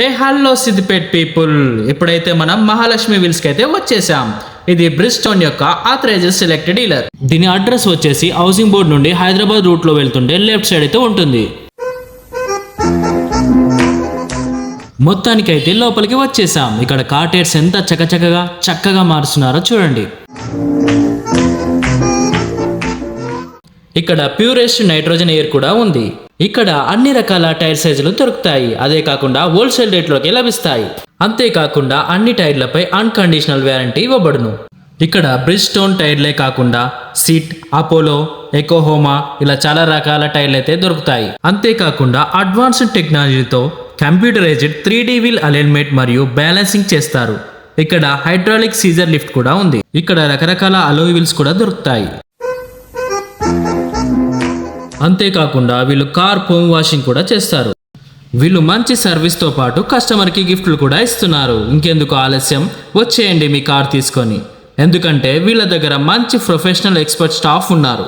ఏ hello Siddipet people. ఇప్పుడైతే మనం మహాలక్ష్మి విల్స్కి అయితే వచ్చేసాం. ఇది బ్రిస్టోన్ యొక్క ఆథరైజ్డ్ సెలెక్టెడ్ డీలర్. దీని అడ్రస్ వచ్చేసి హౌసింగ్ బోర్డ్ నుండి హైదరాబాద్ రూట్లో వెళ్తుంటే లెఫ్ట్ సైడ్ అయితే ఉంటుంది. మొత్తానికైతే లోపలికి వచ్చేసాం. ఇక్కడ కాటేర్స్ ఎంత చకచకగా చక్కగా మారుస్తున్నారో చూడండి. ఇక్కడ ప్యూరెస్ట్ నైట్రోజన్ ఎయిర్ కూడా ఉంది. ఇక్కడ అన్ని రకాల టైర్ సైజులు దొరుకుతాయి. అదే కాకుండా హోల్సేల్ రేట్లోకి లభిస్తాయి. అంతేకాకుండా అన్ని టైర్లపై అన్కండిషనల్ వ్యారంటీ ఇవ్వబడును. ఇక్కడ బ్రిడ్జ్ స్టోన్ టైర్లే కాకుండా సిట్ అపోలో ఎకోహోమా ఇలా చాలా రకాల టైర్లు అయితే దొరుకుతాయి. అంతేకాకుండా అడ్వాన్స్డ్ టెక్నాలజీతో computerised three D wheel alignment మరియు బ్యాలెన్సింగ్ చేస్తారు. ఇక్కడ హైడ్రాలిక్ సీజర్ లిఫ్ట్ కూడా ఉంది. ఇక్కడ రకరకాల అలోయ్ వీల్స్ కూడా దొరుకుతాయి. అంతేకాకుండా వీళ్ళు కార్ హోమ్ వాషింగ్ కూడా చేస్తారు. వీళ్ళు మంచి సర్వీస్తో పాటు కస్టమర్కి గిఫ్ట్లు కూడా ఇస్తున్నారు. ఇంకెందుకు ఆలస్యం? వచ్చేయండి మీ కార్ తీసుకొని. ఎందుకంటే వీళ్ళ దగ్గర మంచి ప్రొఫెషనల్ ఎక్స్పర్ట్ స్టాఫ్ ఉన్నారు.